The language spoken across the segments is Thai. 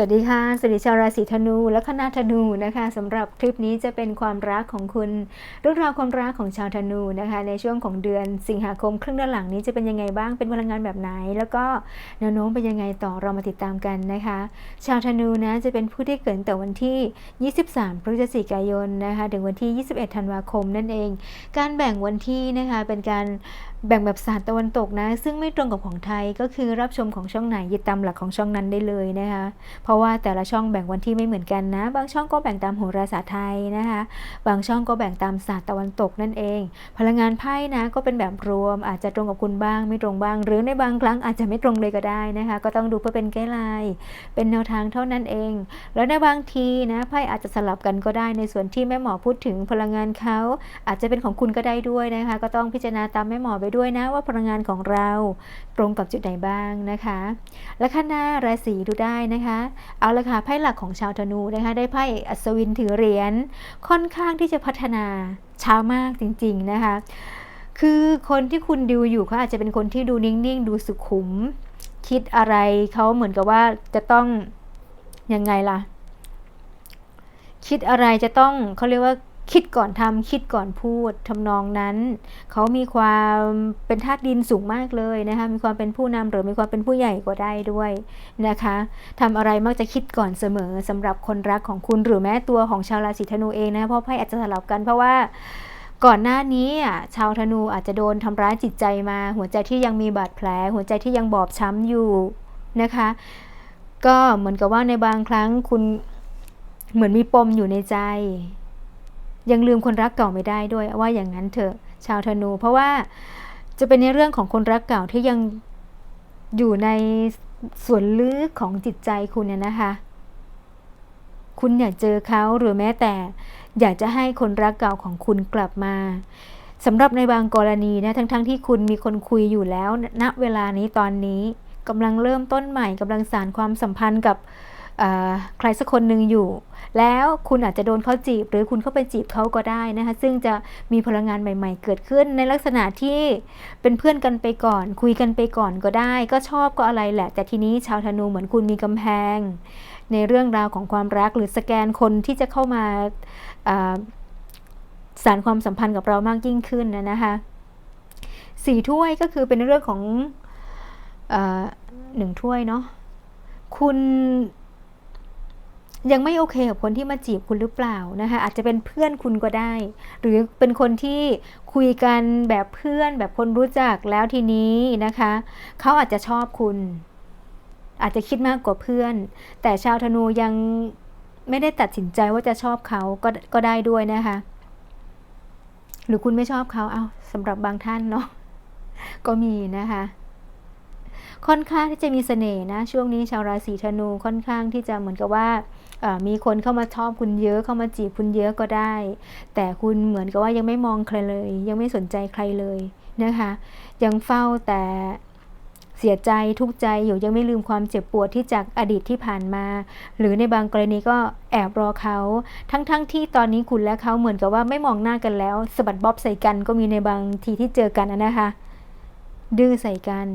สวัสดีค่ะ สวัสดีชาวราศีธนูและคณะธนูนะคะสำหรับคลิปนี้จะเป็นความรักของคุณเรื่องราวความรักของชาวธนูนะคะ ในช่วงของเดือนสิงหาคมครึ่งด้านหลังนี้จะเป็นยังไงบ้างเป็นพลังงานแบบไหน แล้วก็แนวโน้มเป็นยังไงต่อเรามาติดตามกันนะคะ ชาวธนูนะจะเป็นผู้ที่เกิดตั้งแต่วันที่ 23 พฤศจิกายนนะคะถึงวันที่ 21 ธันวาคมนั่นเอง การแบ่งวันที่นะคะเป็นการแบ่งแบบศาสตร์ตะวันตกนะ ซึ่งไม่ตรงกับของไทยก็คือรับชมของช่องไหนยึดตามหลักของช่องนั้นได้เลยนะคะเพราะว่าแต่ละช่องแบ่งวันที่ไม่เหมือนกันนะ บางช่องก็แบ่งตามโหราศาสตร์ไทยนะคะ บางช่องก็แบ่งตามศาสตร์ตะวันตกนั่นเอง พลังงานไพ่นะก็เป็นแบบรวม อาจจะตรงกับคุณบ้างไม่ตรงบ้าง หรือในบางครั้งอาจจะไม่ตรงเลยก็ได้นะคะ ก็ต้องดูเพื่อเป็นไกด์ไลน์เป็นแนวทางเท่านั้นเอง แล้วในบางทีนะไพ่อาจจะสลับกันก็ได้ในส่วนที่แม่หมอพูดถึงพลังงานเขาอาจจะเป็นของคุณก็ได้ด้วยนะคะ ก็ต้องพิจารณาตามแม่หมอไปด้วยนะว่าพลังงานของเราตรงกับจุดไหนบ้างนะคะและข้างหน้าราศีดูได้นะคะเอาละค่ะไพ่หลักของชาวธนูนะคะได้ไพ่อัศวินถือเหรียญค่อนข้างที่จะพัฒนาช้ามากจริง ๆ นะคะ คือคนที่คุณดูอยู่เขาอาจจะเป็นคนที่ดูนิ่ง ๆ ดูสุขุม คิดอะไรเขาเหมือนกับว่าจะต้องยังไงล่ะ คิดอะไรจะต้องเขาเรียกว่า คิดก่อนทำคิดก่อนพูดทำนองนั้น เขามีความเป็นธาตุดินสูงมากเลยนะคะมีความเป็นผู้นำหรือมีความเป็นผู้ใหญ่ก็ได้ด้วยนะคะทำอะไรมักจะคิดก่อนเสมอสำหรับคนรักของคุณหรือแม้ตัวของชาวราศีธนูเองนะเพราะไพ่อาจจะสลับกันเพราะว่าก่อนหน้านี้ชาวธนูอาจจะโดนทำร้ายจิตใจมา หัวใจที่ยังมีบาดแผล หัวใจที่ยังบอบช้ำอยู่นะคะ ก็เหมือนกับว่าในบางครั้งคุณเหมือนมีปมอยู่ในใจ ยังลืมคนรักเก่าไม่ได้ด้วยว่าอย่างนั้นเถอะชาวธนู เพราะว่าจะเป็นในเรื่องของคนรักเก่าที่ยังอยู่ในส่วนลึกของจิตใจคุณเนี่ยนะคะ คุณอยากเจอเขาหรือแม้แต่ อยากจะให้คนรักเก่าของคุณกลับมาสำหรับในบางกรณีนะทั้งๆทที่คุณมีคนคุยอยู่แล้วณเวลานี้ตอนนี้กำลังเริ่มต้นใหม่กำลังสานความสัมพันธ์กับ ใครสักคนหนึ่งอยู่ แล้วคุณอาจจะโดนเขาจีบ หรือคุณเข้าไปจีบเขาก็ได้นะคะ ซึ่งจะมีพลังงานใหม่ๆ เกิดขึ้นในลักษณะที่เป็นเพื่อนกันไปก่อน คุยกันไปก่อนก็ได้ ก็ชอบก็อะไรแหละ แต่ทีนี้ชาวธนูเหมือนคุณมีกำแพง ในเรื่องราวของความรักหรือสแกนคนที่จะเข้ามาสารความสัมพันธ์กับเรามากยิ่งขึ้นนะนะคะสี่ถ้วยก็คือเป็นเรื่องของหนึ่งถ้วยเนาะคุณ ยังไม่โอเคกับคนที่มาจีบคุณหรือเปล่านะคะอาจจะเป็นเพื่อนคุณก็ได้ หรือเป็นคนที่คุยกันแบบเพื่อนแบบคนรู้จักแล้วทีนี้นะคะเขาอาจจะชอบคุณ อาจจะคิดมากกว่าเพื่อน แต่ชาวธนูยังไม่ได้ตัดสินใจว่าจะชอบเขาก็ก็ได้ด้วยนะคะ หรือคุณไม่ชอบเขาเอาสำหรับบางท่านเนาะก็มีนะคะค่อนข้างที่จะมีเสน่ห์นะ ช่วงนี้ชาวราศีธนูค่อนข้างที่จะเหมือนกับว่า มีคนเข้ามาชอบคุณเยอะเข้ามาจีบคุณเยอะก็ได้ แต่คุณเหมือนกับว่ายังไม่มองใครเลย ยังไม่สนใจใครเลยนะคะ ยังเฝ้าแต่เสียใจทุกใจอยู่ยังไม่ลืมความเจ็บปวดที่จากอดีตที่ผ่านมา หรือในบางกรณีก็แอบรอเขา ทั้งๆทที่ตอนนี้คุณและเขาเหมือนกับว่าไม่มองหน้ากันแล้วสะบัดบ๊อบใส่กันก็มีในบางทีที่เจอกันนะคะ ดื้อใส่กัน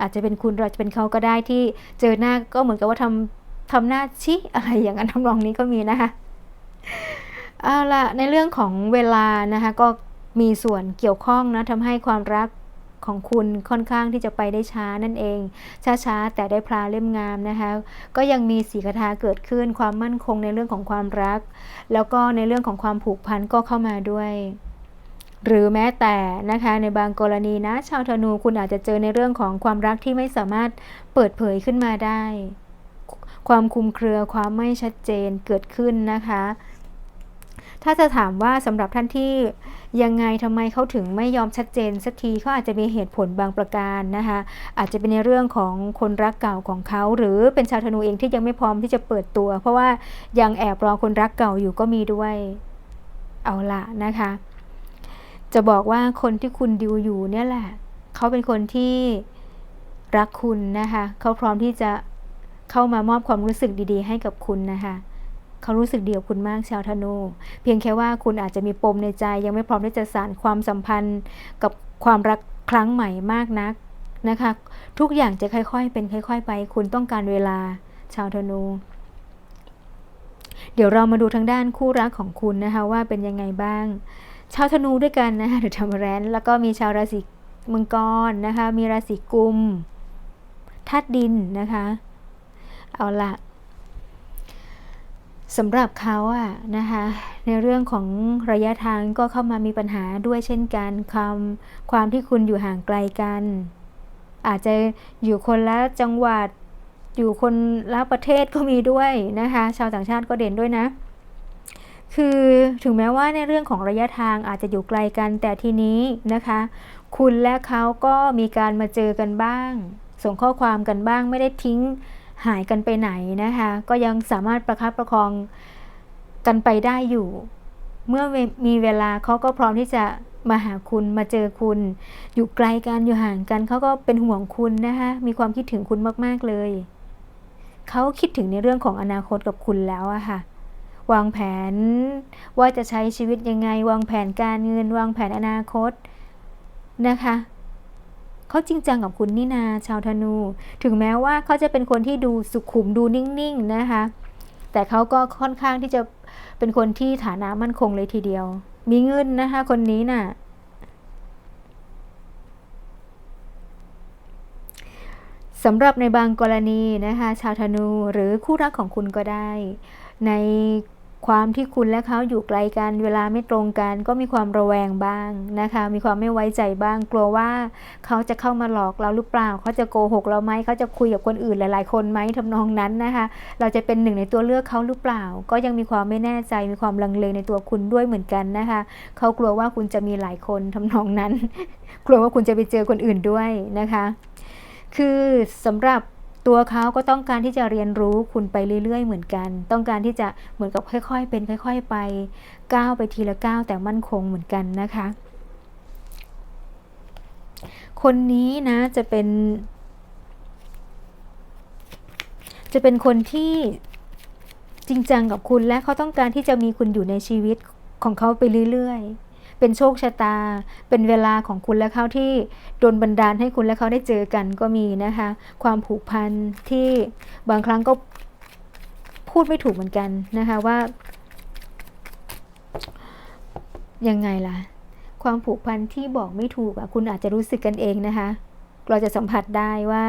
อาจจะเป็นคุณเราจะเป็นเขาก็ได้ที่เจอหน้าก็เหมือนกับว่าทำ ทำหน้าชี้อะไรอย่างนั้นทำนองนี้ก็มีนะคะเอาละในเรื่องของเวลานะคะก็มีส่วนเกี่ยวข้องนะทำให้ความรักของคุณค่อนข้างที่จะไปได้ช้านั่นเอง ช้าๆ แต่ได้พลาเล่มงามนะคะ ก็ยังมีสีคาถาเกิดขึ้นความมั่นคงในเรื่องของความรัก แล้วก็ในเรื่องของความผูกพันก็เข้ามาด้วย หรือแม้แต่นะคะในบางกรณีนะ ชาวธนูคุณอาจจะเจอในเรื่องของความรักที่ไม่สามารถเปิดเผยขึ้นมาได้ ความคุมเครือความไม่ชัดเจนเกิดขึ้นนะคะ ถ้าจะถามว่าสำหรับท่านที่ยังไงทำไมเขาถึงไม่ยอมชัดเจนสักทีเขาอาจจะมีเหตุผลบางประการนะคะอาจจะเป็นในเรื่องของคนรักเก่าของเขาหรือเป็นชาวธนูเองที่ยังไม่พร้อมที่จะเปิดตัว เพราะว่ายังแอบรอคนรักเก่าอยู่ก็มีด้วยเอาละนะคะ จะบอกว่าคนที่คุณดิวอยู่เนี่ยแหละเขาเป็นคนที่รักคุณนะคะเขาพร้อมที่จะ เข้ามามอบความรู้สึกดีๆ ให้กับคุณนะคะเขารู้สึกเดียวคุณมากชาวธนู เพียงแค่ว่าคุณอาจจะมีปมในใจ ยังไม่พร้อมที่จะสานความสัมพันธ์กับความรักครั้งใหม่มากนักนะคะ ทุกอย่างจะค่อยๆ เป็นค่อย ๆ ไป คุณต้องการเวลาชาวธนู เดี๋ยวเรามาดูทางด้านคู่รักของคุณนะคะว่าเป็นยังไงบ้าง ชาวธนูด้วยกันนะคะเดอทัมแรนแล้วก็มีชาวราศีมังกรนะคะ มีราศีกุมธาตุดินนะคะ เอาละสำหรับเขาอะนะคะ ในเรื่องของระยะทางก็เข้ามามีปัญหาด้วยเช่นกันความความที่คุณอยู่ห่างไกลกัน อาจจะอยู่คนละจังหวัด อยู่คนละประเทศก็มีด้วยนะคะ ชาวต่างชาติก็เด่นด้วยนะ คือถึงแม้ว่าในเรื่องของระยะทางอาจจะอยู่ไกลกันแต่ทีนี้นะคะ คุณและเขาก็มีการมาเจอกันบ้าง ส่งข้อความกันบ้างไม่ได้ทิ้ง หายกันไปไหนนะคะ ก็ยังสามารถประคับประคองกันไปได้อยู่ เมื่อมีเวลาเขาก็พร้อมที่จะมาหาคุณมาเจอคุณ อยู่ไกลกันอยู่ห่างกันเขาก็เป็นห่วงคุณนะคะมีความคิดถึงคุณมาก ๆ เลยเขาคิดถึงในเรื่องของอนาคตกับคุณแล้วอะค่ะ วางแผนว่าจะใช้ชีวิตยังไง วางแผนการเงิน วางแผนอนาคตนะคะ เขาจริงจังกับคุณนี่นาชาวธนู ถึงแม้ว่าเขาจะเป็นคนที่ดูสุขุมดูนิ่งๆนะคะ แต่เขาก็ค่อนข้างที่จะเป็นคนที่ฐานะมั่นคงเลยทีเดียว มีเงินนะคะ คนนี้น่ะสำหรับในบางกรณีนะคะ ชาวธนูหรือคู่รักของคุณก็ได้ ใน ความที่คุณและเขาอยู่ไกลกันเวลาไม่ตรงกัน ก็มีความระแวงบ้างนะคะ มีความไม่ไว้ใจบ้าง กลัวว่าเขาจะเข้ามาหลอกเราหรือเปล่า เขาจะโกหกเราไหมเขาจะคุยกับคนอื่นหลาย ๆ คนไหมทำนองนั้นนะคะ เราจะเป็นหนึ่งในตัวเลือกเขาหรือเปล่า ก็ยังมีความไม่แน่ใจมีความลังเลในตัวคุณด้วยเหมือนกันนะคะ เขากลัวว่าคุณจะมีหลายคนทำนองนั้น กลัวว่าคุณจะไปเจอคนอื่นด้วยนะคะ คือสำหรับ ตัวเขาก็ต้องการที่จะเรียนรู้คุณไปเรื่อย ๆ เหมือนกัน ต้องการที่จะเหมือนกับค่อย ๆ เป็นค่อย ๆ ไปก้าวไปทีละก้าวแต่มั่นคงเหมือนกันนะคะ คนนี้นะจะเป็น จะเป็นคนที่จริงจังกับคุณและเขาต้องการที่จะมีคุณอยู่ในชีวิตของเขาไปเรื่อย ๆ เป็นโชคชะตา เป็นเวลาของคุณและเขาที่โดนบันดาลให้คุณและเขาได้เจอกันก็มีนะคะ ความผูกพันที่บางครั้งก็พูดไม่ถูกเหมือนกันนะคะว่า ยังไงล่ะ ความผูกพันที่บอกไม่ถูกอะคุณอาจจะรู้สึกกันเองนะคะเราจะสัมผัสได้ว่า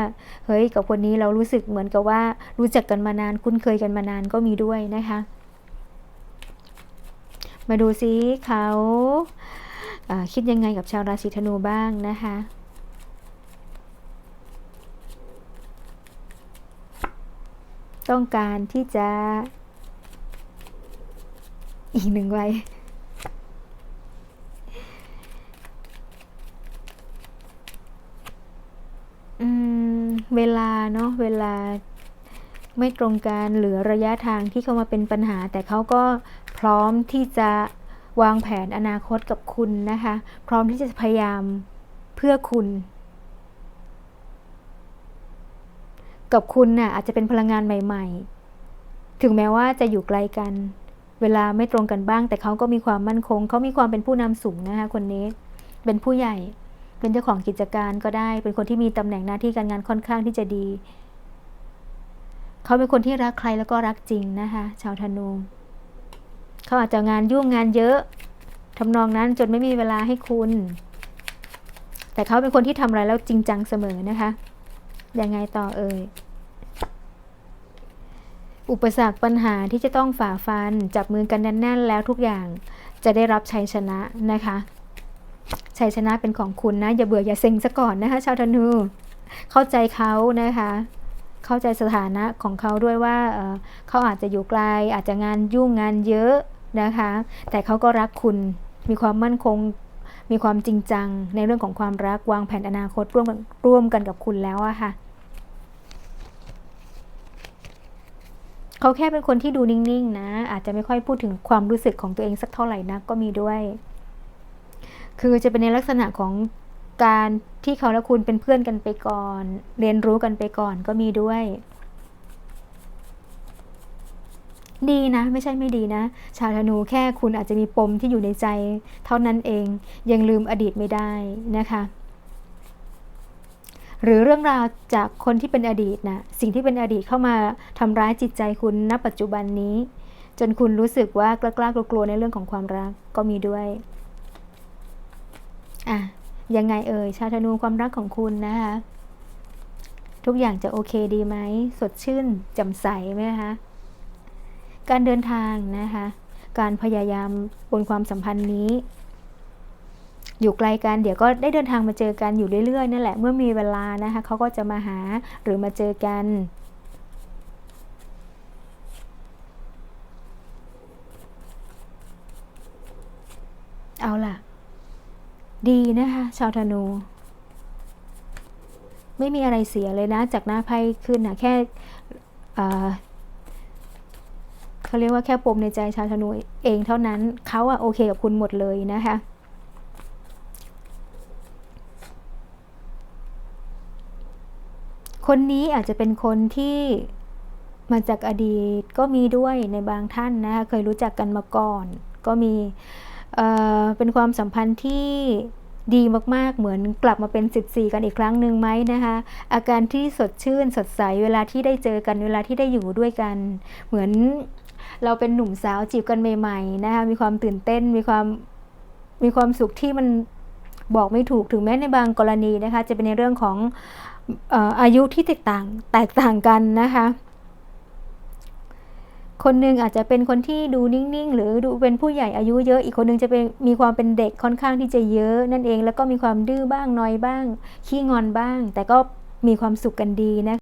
เฮ้ย กับคนนี้เรารู้สึกเหมือนกับว่า รู้จักกันมานานคุ้นเคยกันมานานก็มีด้วยนะคะ มาดูซิเขาคิดยังไงกับชาวราศีธนูบ้างนะคะต้องการที่จะ อีกหนึ่งไว้เวลาเนาะเวลาไม่ตรงกันหรือระยะทางที่เข้ามาเป็นปัญหา แต่เขาก็ ร้อมที่จะวางแผนอนาคตกับคุณนะคะ พร้อมที่จะพยายามเพื่อคุณ กับคุณน่ะอาจจะเป็นพลังงานใหม่ ๆ ถึงแม้ว่าจะอยู่ไกลกัน เวลาไม่ตรงกันบ้าง แต่เขาก็มีความมั่นคง เขามีความเป็นผู้นำสูงนะคะคนนี้ เป็นผู้ใหญ่ เป็นเจ้าของกิจการก็ได้ เป็นคนที่มีตำแหน่งหน้าที่การงานค่อนข้างที่จะดี เขาเป็นคนที่รักใครแล้วก็รักจริงนะคะ ชาวธนู เขาอาจจะงานยุ่งงานเยอะทำนองนั้นจนไม่มีเวลาให้คุณ แต่เขาเป็นคนที่ทำอะไรแล้วจริงจังเสมอนะคะยังไงต่อเอ่ยอุปสรรคปัญหาที่จะต้องฝ่าฟัน จับมือกันแน่นๆแล้วทุกอย่างจะได้รับชัยชนะนะคะชัยชนะเป็นของคุณนะ อย่าเบื่ออย่าเซ็งซะก่อนนะคะ ชาวธนู เข้าใจเขานะคะ เข้าใจสถานะของเขาด้วยว่าเขาอาจจะอยู่ไกลอาจจะงานยุ่งงานเยอะ นะคะ แต่เขาก็รักคุณ มีความมั่นคง มีความจริงจัง ในเรื่องของความรัก วางแผนอนาคตร่วมกันร่วมกันกับคุณแล้วอะค่ะ เขาแค่เป็นคนที่ดูนิ่ง ๆ นะ อาจจะไม่ค่อยพูดถึงความรู้สึกของตัวเองสักเท่าไหร่นักก็มีด้วย คือจะเป็นในลักษณะของการที่เขาและคุณเป็นเพื่อนกันไปก่อน เรียนรู้กันไปก่อนก็มีด้วย ดีนะ ไม่ใช่ไม่ดีนะ ชาวธนูแค่คุณอาจจะมีปมที่อยู่ในใจ เท่านั้นเองยังลืมอดีตไม่ได้นะคะ หรือเรื่องราวจากคนที่เป็นอดีตนะสิ่งที่เป็นอดีตเข้ามาทำร้ายจิตใจคุณณปัจจุบันนี้ จนคุณรู้สึกว่ากล้าๆกลัวในเรื่องของความรักก็มีด้วยอะยังไงเอ่ยชาวธนูความรักของคุณนะคะทุกอย่างจะโอเคดีไหม สดชื่นแจ่มใสไหมคะ การเดินทางนะคะ การพยายามบนความสัมพันธ์นี้ อยู่ไกลกันเดี๋ยวก็ได้เดินทางมาเจอกันอยู่เรื่อยๆนั่นแหละเมื่อมีเวลานะคะเขาก็จะมาหาหรือมาเจอกันเอาล่ะ ดีนะคะ ชาวธนู ไม่มีอะไรเสียเลยนะ จากหน้าไพ่ขึ้นนะแค่ เขาเรียกว่าแค่ปมในใจชาวธนูเองเท่านั้นเขาอะโอเคกับคุณหมดเลยนะคะคนนี้อาจจะเป็นคนที่มาจากอดีตก็มีด้วยในบางท่านนะคะเคยรู้จักกันมาก่อน ก็มีเเป็นความสัมพันธ์ที่ดีมากๆ เหมือนกลับมาเป็น 14 กันอีกครั้งหนึ่งไหมนะคะ อาการที่สดชื่นสดใสเวลาที่ได้เจอกันเวลาที่ได้อยู่ด้วยกัน เหมือน เราเป็นหนุ่มสาวจีบกันใหม่ๆนะคะมีความตื่นเต้นมีความมีความสุขที่มันบอกไม่ถูกถึงแม้ในบางกรณีนะคะ จะเป็นในเรื่องของอายุที่แตกต่างแตกต่างกันนะคะ คนหนึ่งอาจจะเป็นคนที่ดูนิ่งๆ หรือดูเป็นผู้ใหญ่อายุเยอะอีกคนหนึงจะเป็นมีความเป็นเด็กค่อนข้างที่จะเยอะนั่นเองแล้วก็มีความดื้อบ้างน้อยบ้าง ขี้งอนบ้าง แต่ก็มีความสุขกันดีนะคะ